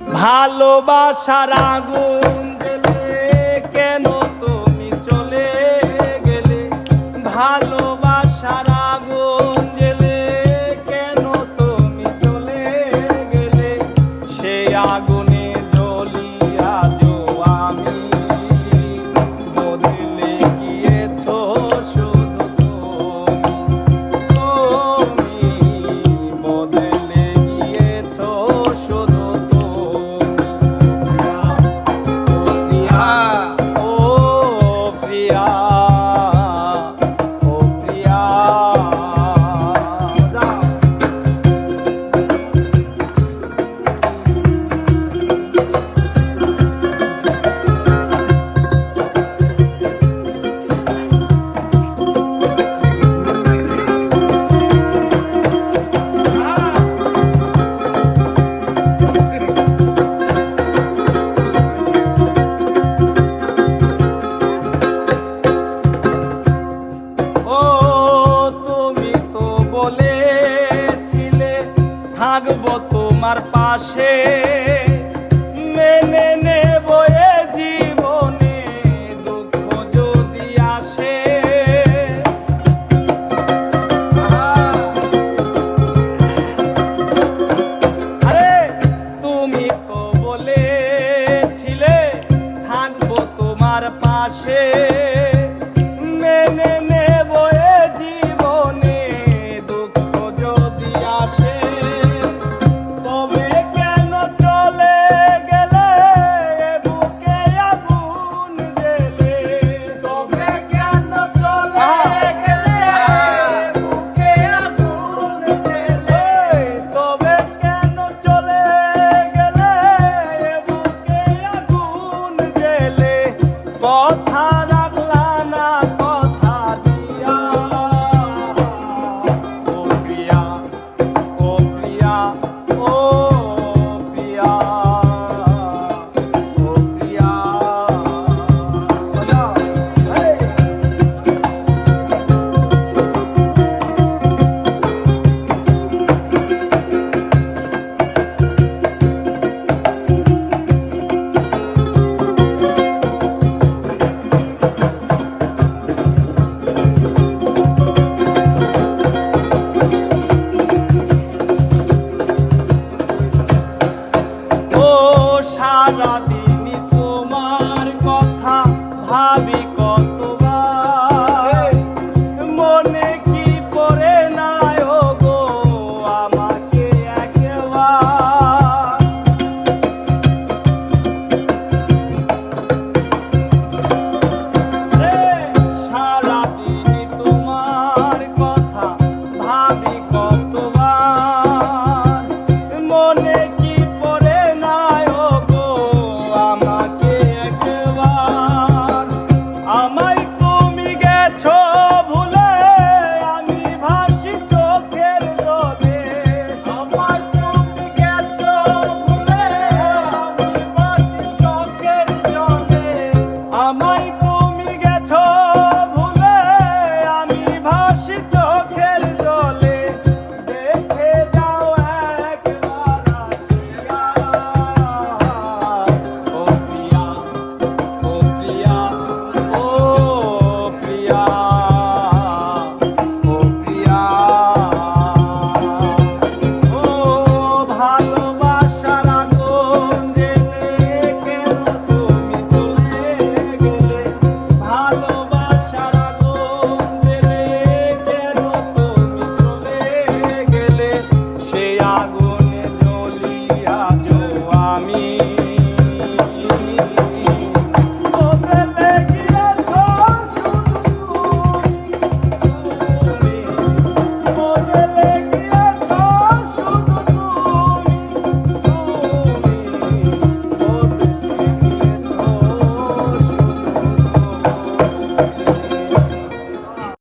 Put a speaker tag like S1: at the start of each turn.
S1: ভালোবাসার আগুন। yeah. আসে মেনে নেব জীবনে দুঃখ যদি আসে। আরে তুমি তো বলেছিলে থাকব তোমার পাশে। রাধে